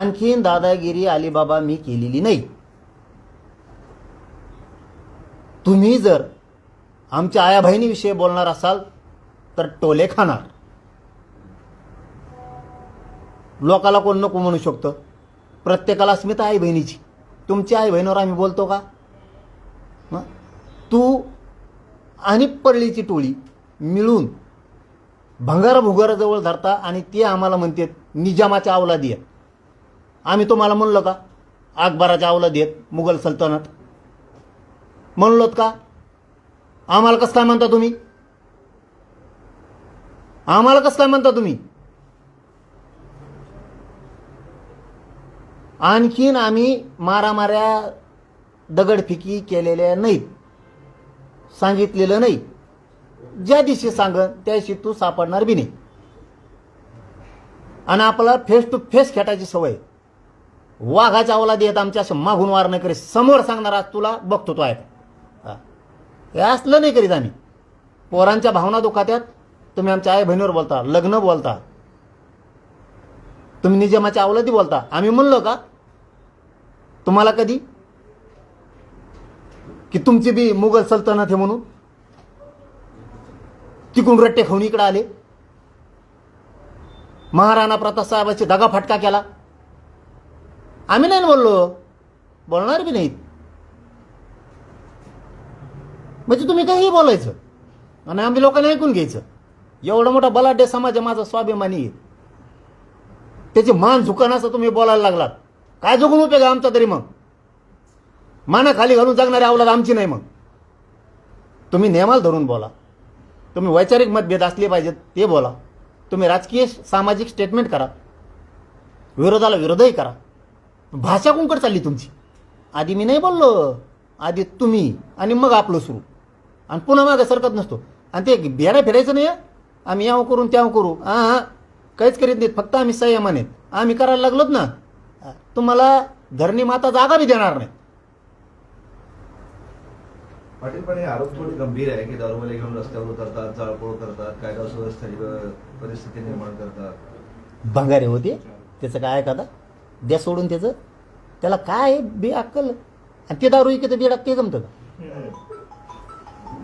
आणखीन दादागिरी अलिबाबा मी केलेली नाही. तुम्ही जर आमच्या आया बहिणीविषयी बोलणार असाल तर टोले खाणार. लोकाला कोण नको म्हणू शकतं? प्रत्येकाला अस्मिता आई बहिणीची तुमच्या आई बहिणीवर आम्ही बोलतो का? तू आणि पडलीची टोळी मिळून भंगारा भुगाराजवळ धरता आणि ते आम्हाला म्हणते निजामाच्या अवलादी आहे आम्ही तुम्हाला म्हणलो का? अकबराच्या अवलद येत मुघल सल्तनत. म्हणलोत का? आम्हाला कसं काय म्हणता तुम्ही? आम्हाला कसं काय म्हणता तुम्ही? आणखीन आम्ही मारामाऱ्या दगडफिकी केलेल्या नाहीत. सांगितलेलं नाही. ज्या दिवशी सांगन त्या दिवशी तू सापडणार बी नाही. आणि आपला फेस टू फेस खेटायची सवय वाघाच्या अवलादी येत आमच्या असं मागून वार नाही करीत. समोर सांगणार आज तुला बघतो तो ऐका. हे. असलं नाही करीत आम्ही. पोरांच्या भावना दुखात्यात. तुम्ही आमच्या आई बहिणीवर बोलता लग्न बोलता. तुम्ही निजामाच्या अवलादी बोलता. आम्ही म्हणलो का? तुम्हाला कधी? की तुमची बी मुघल सल्तनत आहे म्हणून? तिकडून रट्टे खाऊन इकडे आले. महाराणा प्रताप साहेबाची दगा फटका केला. आम्ही नाही ना बोललो. बोलणार बी नाहीत. म्हणजे तुम्ही काहीही बोलायचं आणि आम्ही लोकांनी ऐकून घ्यायचं. एवढा मोठा बलाढ्य समाज आहे माझा स्वाभिमानी आहे. त्याची मान झुकण असं तुम्ही बोलायला लागलात. काय झुकून उपयोग आहे आमचा तरी मग? माना खाली घालून जगणारी अवलाद आमची नाही मग. तुम्ही नेमाल धरून बोला. तुम्ही वैचारिक मतभेद असले पाहिजेत ते बोला. तुम्ही राजकीय सामाजिक स्टेटमेंट करा. विरोधाला विरोधही करा. भाषा कोणकडे चालली तुमची? आधी मी नाही बोललो आधी तुम्ही आणि मग आपलं सुरू. आणि पुन्हा मागे सरकत नसतो. आणि ते बेरा फिरायचं नाही. आम्ही याव करून त्याव करू. हां हां. काहीच करीत नाहीत फक्त आम्ही संयमान आहेत. आम्ही करायला लागलोत ना तुम्हाला धरणी माता जागा बी देणार नाही पाटील पण हे आरोप थोडे गंभीर आहे की दारूमध्ये घेऊन रस्त्यावर उतरतात जाळपोळ करतात कायदा सुव्यवस्थेची परिस्थिती निर्माण करतात. भंगारे होते. त्याचं काय का द्या सोडून त्याचं. त्याला काय आहे बे अक्कल? आणि ते दारू इकडे बेडात ते जमतं. का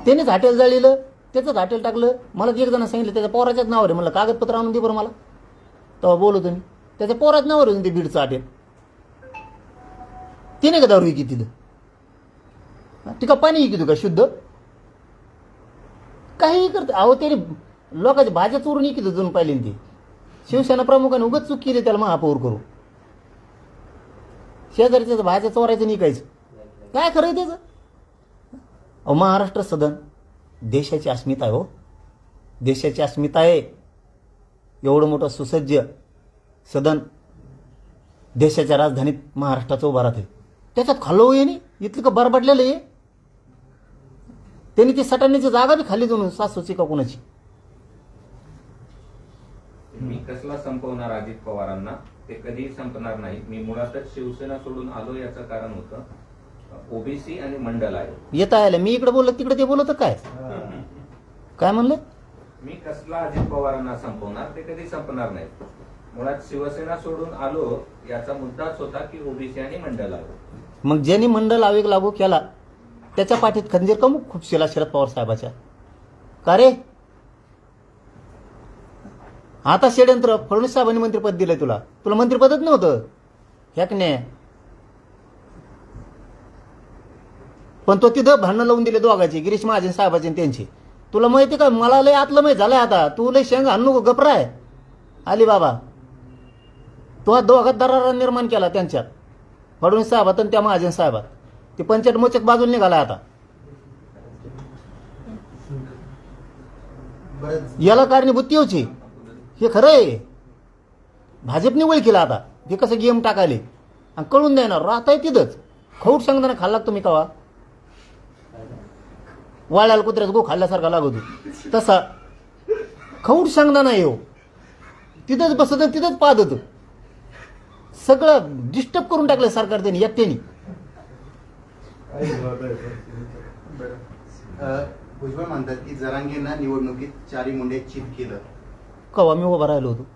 त्यानेच हॉटेल जळलेलं त्याचंच हॉटेल टाकलं. मला एक जण सांगितलं त्याच्या पोराच्याच नावावर आहे. म्हणलं कागदपत्र आणून दे बरं मला. तेव्हा बोलू तुम्ही. त्याच्या पोराच नावावर आहे ते बीडचं हॉटेल. तिने का दारू इकी तिथं तिका पाणी पाणी इकी का शुद्ध? काहीही करत. अहो त्याने लोकांच्या भाज्या चोरून इकित जणू पाहिले ते. शिवसेना प्रमुखाने उगाच चूक केली त्याला महापौर करू शेजारच्या भाज्या चोरायचं निकायचं काय खरं आहे त्याचं? अहो महाराष्ट्र सदन देशाची अस्मिता आहे हो. देशाची अस्मिता आहे. एवढं मोठं सुसज्ज सदन देशाच्या राजधानीत महाराष्ट्राचं उभा राहते त्याच्यात खाल्लो येणे नाही का बरबडलेलं आहे? त्यांनी ती सटाण्याची जागा बी खाली जाऊन सासूची का कोणाची? मी कसला संपवणार अजित पवारांना? ते कधीही संपणार नाही. मी मुळातच शिवसेना सोडून आलो याचं कारण होतं. ओबीसी आणि मंडल आहे. येता आलं मी इकडे बोललो तिकडे ते बोलत काय? काय म्हणलं? मी कसला अजित पवारांना संपवणार ते कधी संपणार नाही. मुळात शिवसेना सोडून आलो याचा मुद्दाच होता की ओबीसी आणि मंडल आहे. मग ज्यांनी मंडल आवेग लागू केला त्याच्या पाठीत खंजीर कमू खूप शिला शरद पवार साहेबाच्या? का रे? आता षडयंत्र फडणवीस साहेबांनी मंत्रिपद दिलंय तुला. तुला मंत्रिपदच नव्हतं. ह्याक नाही? पण तो तिथं भांडणं लावून दिले दोघाची गिरीश महाजन साहेबाचे आणि त्यांची. तुला माहिती का? मला लय आतलं माहीत झालंय आता. तू लय शेंग आणू नको गपराय आली बाबा. तो हा दोघात दरारा निर्माण केला त्यांच्यात. फडणवीस साहेबात आणि त्या महाजन साहेबात. ते पंचायत मोचक बाजूला निघाला आता. याला कारणीभूत येऊची हे खरं आहे भाजपने वळ केला आता. हे कसं गेम टाकायले? आणि कळून देणार राहताय तिथंच. खौट सांगताना खाल्ला का तुम्ही कवा? वाळ्याला कुत्र्याचा गो खाल्ल्यासारखा लागतो. तसा. खौट सांगताना येऊ हो. तिथंच बसत तिथंच पाहत होतं सगळं डिस्टर्ब करून टाकलं सरकार त्यांनी एकट्याने. भुजबळ म्हणतात की जरांगेंना निवडणुकीत चारी मुंडे चित केलं. कवा मी उभा राहिलो होतो?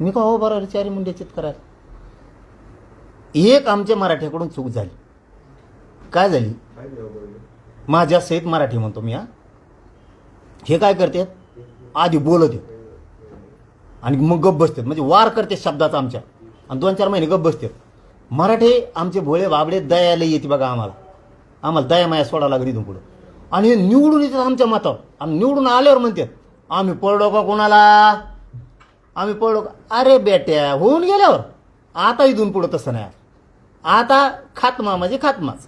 मी का हो राहिलो? चारी मुंडे करायला. एक आमच्या मराठ्याकडून चूक झाली. काय झाली? माझ्या सहित मराठी म्हणतो मी हा. हे काय करतात? आधी बोलत आहेत. आणि मग गप बसतात. म्हणजे वार करते शब्दाचा आमच्या. आणि दोन चार महिने गप बसतात. मराठी आमचे भोळे बाबडे दयाला येते बघा आम्हाला. आम्हाला दया माया सोडा लागली इथून पुढं. आणि हे निवडून येतात आमच्या मातावर. आणि निवडून आल्यावर म्हणतात आम्ही पडलो का कोणाला? आम्ही पडलो का? अरे बेट्या होऊन गेल्यावर. आता इथून पुढं तसं नाही. आता खात्मा म्हणजे खात्माच.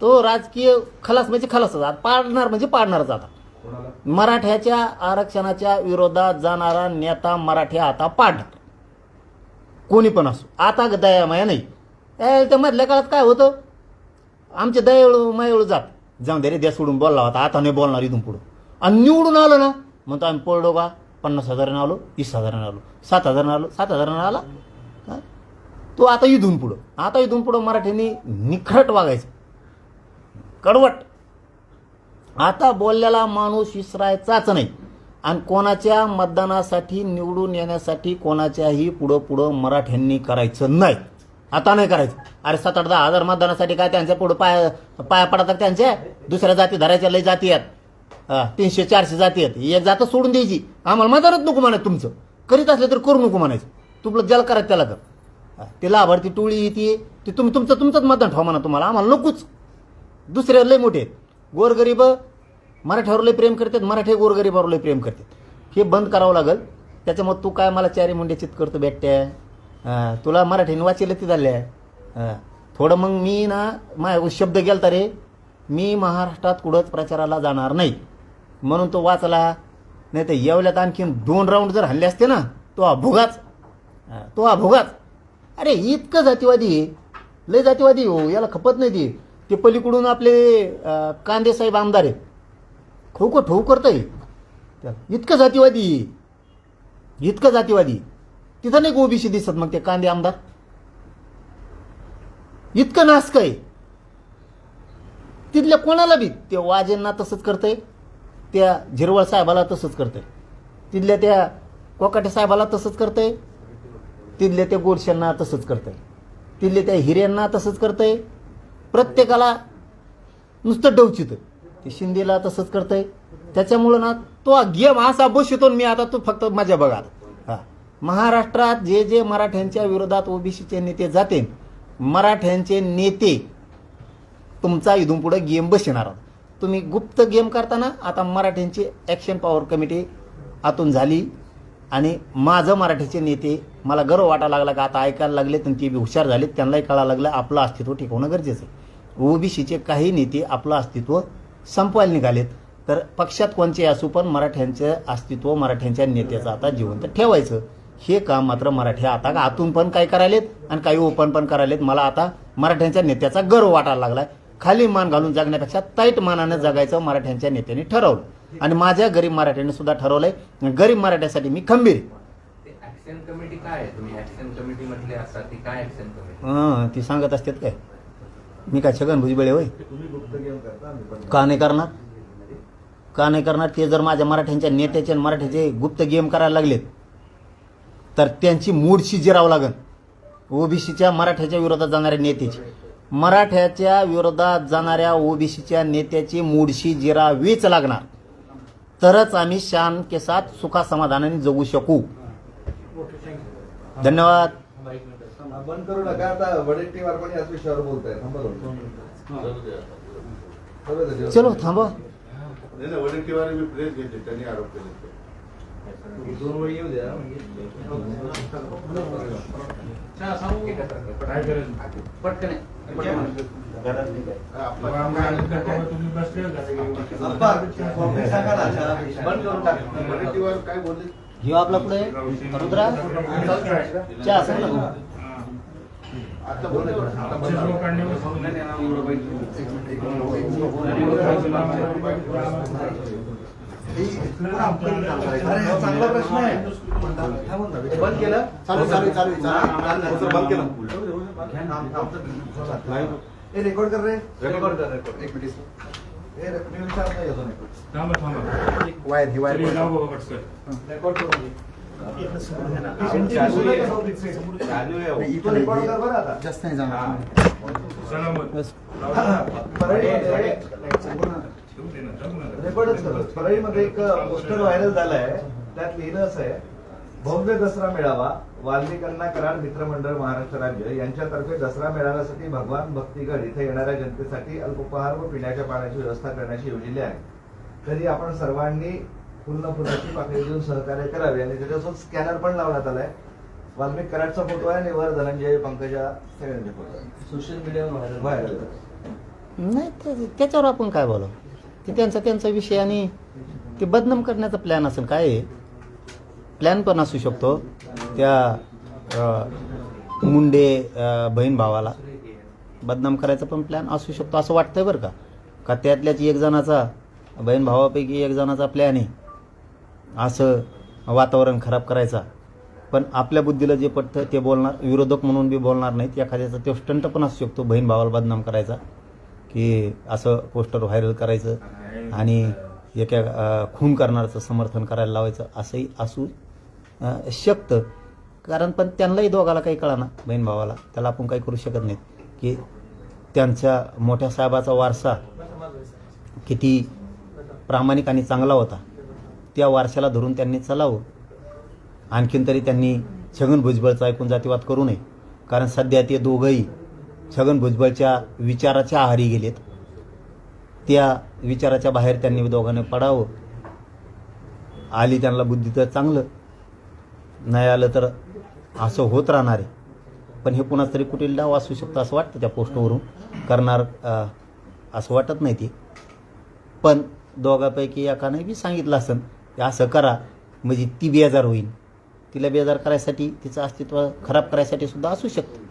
तो राजकीय खलास म्हणजे खलासच. आता पाडणार म्हणजे पाडणारच आता. मराठ्याच्या आरक्षणाच्या विरोधात जाणारा नेता मराठी आता पाडणार. कोणी पण असो. आता दयामाया नाही. त्या मधल्या काळात काय होतं? आमचे दयाळू मायाळू जात. जाऊन दे रे द्या सोडून बोलला होता. आता नाही बोलणार इथून पुढं. आणि निवडून आलो ना म्हणतो आम्ही पडलो का पन्नास हजारानं आलो वीस हजारानं आलो सात हजारानं आलो सात हजारानं आला. तो आता इथून पुढं आता इथून पुढं मराठीने निखरट वागायचं. कडवट. आता बोललेला माणूस विसरायचाच नाही. आणि कोणाच्या मतदानासाठी निवडून येण्यासाठी कोणाच्याही पुढं पुढं मराठ्यांनी करायचं नाही. आता नाही करायचं. अरे सात आठ दहा हजार मतदानासाठी काय त्यांच्या पुढं पाया पाया पडतात त्यांच्या? दुसऱ्या जाती धरायच्या लय जाती आहेत. हा, तीनशे चारशे जाती आहेत. एक जात सोडून द्यायची. आम्हाला मतदानच नको म्हणायचं तुमचं. करीत असलं तर करू नको म्हणायचं. तुला ज्याला करायचं त्याला कर. हा, ते लाभार्थी टोळी येते ते. तुम तुमचं तुमचंच मतदान ठेवा म्हणा तुम्हाला. आम्हाला नकोच. दुसरे लय मोठे आहेत. गोरगरीब मराठ्यावर लय प्रेम करतात मराठी गोरगरीबावर लय प्रेम करतात. हे बंद करावं लागेल. त्याच्यामुळे तू काय मला चारी मुंड्याचित करतो बेट्या? हा तुला मराठीने वाचेल ती झाल्या थोडं मग मी ना माझ्या शब्द गेलता रे. मी महाराष्ट्रात कुठंच प्रचाराला जाणार नाही. म्हणून तो वाचला नाही तर येवल्यात आणखीन दोन राऊंड जर हल्ले असते ना तो अभोगाच. तो अभोगाच. अरे इतकं जातीवादी लय जातीवादी हो याला खपत नाही ती. ते पलीकडून आपले कांदेसाहेब कांदे साहेब आमदार आहेत. ठोको ठोक करतंय. इतकं जातीवादी इतकं जातीवादी तिथं नाही ओबीसी दिसत मग ते कांदे आमदार? इतकं नास्क आहे. तिथल्या कोणाला बी ते वाजेंना तसंच करतंय त्या झिरवळ साहेबाला तसंच करतंय. तिथल्या त्या कोकाटे साहेबाला तसंच करतंय तिथल्या त्या गोडशांना तसंच करतंय. तिथल्या त्या हिऱ्यांना तसंच करतंय. प्रत्येकाला नुसतं डवचित. ते शिंदेला तसंच करतंय. त्याच्यामुळं ना तो गेम असा बसतो मी आता तो फक्त माझ्या बघा हा. महाराष्ट्रात जे जे मराठ्यांच्या विरोधात ओबीसीचे नेते जाते मराठ्यांचे नेते तुमचा इथून पुढे गेम बसणार आहोत. तुम्ही गुप्त गेम करताना आता मराठ्यांची ॲक्शन पॉवर कमिटी आतून झाली. आणि माझं मराठीचे नेते मला गर्व वाटायला लागला का आता ऐकायला लागले आणि ते बी हुशार झालेत त्यांनाही कळायला लागलं आपलं अस्तित्व टिकवणं गरजेचं आहे. ओबीसीचे काही नेते आपलं अस्तित्व संपवायला निघालेत. तर पक्षात कोणचे असू पण मराठ्यांचं अस्तित्व मराठ्यांच्या नेत्याचं आता जिवंत ठेवायचं. हे काम मात्र मराठी आता आतून पण काय करायलेत आणि काही ओपन पण करायलेत. मला आता मराठ्यांच्या नेत्याचा गर्व वाटायला लागलाय. खाली मान घालून जगण्यापेक्षा ताईट मानानं जगायचं मराठ्यांच्या नेत्यांनी ठरवलं. आणि माझ्या गरीब मराठ्याने सुद्धा ठरवलंय. गरीब मराठ्यासाठी मी खंबीर. ते हं, सांगत असतात काय? मी काय छगन भुजबळे होय? का नाही करणार? का नाही करणार? ते जर माझ्या मराठ्यांच्या नेत्याचे आणि मराठ्याचे गुप्त गेम करायला लागलेत तर त्यांची मूडशी जिरावं लागन. ओबीसीच्या मराठ्याच्या विरोधात जाणाऱ्या नेत्याची मराठ्याच्या विरोधात जाणाऱ्या ओबीसीच्या नेत्याची मूडशी जिरावीच लागणार. तरच आम्ही शान के साथ सुखा समाधानाने जगू शकू. धन्यवाद. बंद करू नका. आता वडेट्टीवार पण याच विषयावर दोन. चालू आहे ते. चलो थांबा. नाही नाही वडीलकीवारी मी प्रेस घेतली त्यांनी आरोप केले. दोन वेळी येऊ द्या. पटकन. ह्यो आपला पुढे रुद्रा? चहा असेल ना? आता चांगला प्रश्न आहे. बंद केलं? चालू चालू चालू चालू. बंद केलं. थांब, थांब. ए रेकॉर्ड कर रे. रेकॉर्ड कर रेकॉर्ड एक मिनिट ए मी विचारत नाही अजून एक. वायर ही वायर रेकॉर्ड करून रेकॉर्ड कर बरं आता. जास्त नाही जाणार. रेकॉर्डच करतो परळीमध्ये एक पोस्टर व्हायरल झालाय. त्यात लिहिलं असं आहे. भव्य दसरा मेळावा वाल्मिकांना कराड मित्रमंडळ महाराष्ट्र राज्य यांच्यातर्फे दसरा मेळाव्यासाठी भगवान भक्तीगड इथे येणाऱ्या जनतेसाठी अल्पोपहार व पिण्याच्या पाण्याची व्यवस्था करण्याची योजली आहे. तरी आपण सर्वांनी पूर्ण फुलाची पाकळी देऊन सहकार्य करावे आणि त्याच्यासोबत स्कॅनर पण लावण्यात आलाय. वाल्मिक कराडचा फोटो आहे आणि वर धनंजय पंकजा सगळ्यांचे फोटो आहे सोशल मीडियावर व्हायरल. नाही ते- त्याच्यावर आपण काय बोलावं? ते त्यांचा त्यांचा विषय आणि ते बदनाम करण्याचा प्लॅन असेल काय आहे? प्लॅन पण असू शकतो त्या मुंडे बहीण भावाला. बदनाम करायचा पण प्लॅन असू शकतो असं वाटतंय बरं का? का त्यातल्याच एक जणाचा बहीण भावापैकी एक जणाचा प्लॅन आहे. असं वातावरण खराब करायचा. पण आपल्या बुद्धीला जे पटतं ते बोलणार विरोधक म्हणून बी बोलणार नाहीत. एखाद्याचा तो स्टंट पण असू शकतो बहीण भावाला बदनाम करायचा. की असं पोस्टर व्हायरल करायचं आणि एका खून करणाऱ्याचं समर्थन करायला लावायचं असंही असू शकतं. कारण पण त्यांनाही दोघाला काही कळाना बहीण भावाला. त्याला आपण काही करू शकत नाहीत. की त्यांच्या मोठ्या साहेबाचा वारसा किती प्रामाणिक आणि चांगला होता. त्या वारशाला धरून त्यांनी चालावं. आणखीन तरी त्यांनी छगन भुजबळचा ऐकून जातीवाद करू नये. कारण सध्या ते दोघंही छगन भुजबळच्या विचाराच्या आहारी गेलेत. त्या विचाराच्या बाहेर त्यांनी दोघांनी पडावं. आली त्यांना बुद्धी तर चांगलं. नाही आलं तर असं होत राहणार आहे. पण हे कुणाच तरी कुठे डाव असू शकतं असं वाटतं त्या पोस्टवरून? करणार असं वाटत नाही ते. पण दोघापैकी एकाने बी सांगितलं असन की असं करा म्हणजे ती बेजार होईल. तिला बेजार करायसाठी तिचं अस्तित्व खराब करायसाठी सुद्धा असू शकतं.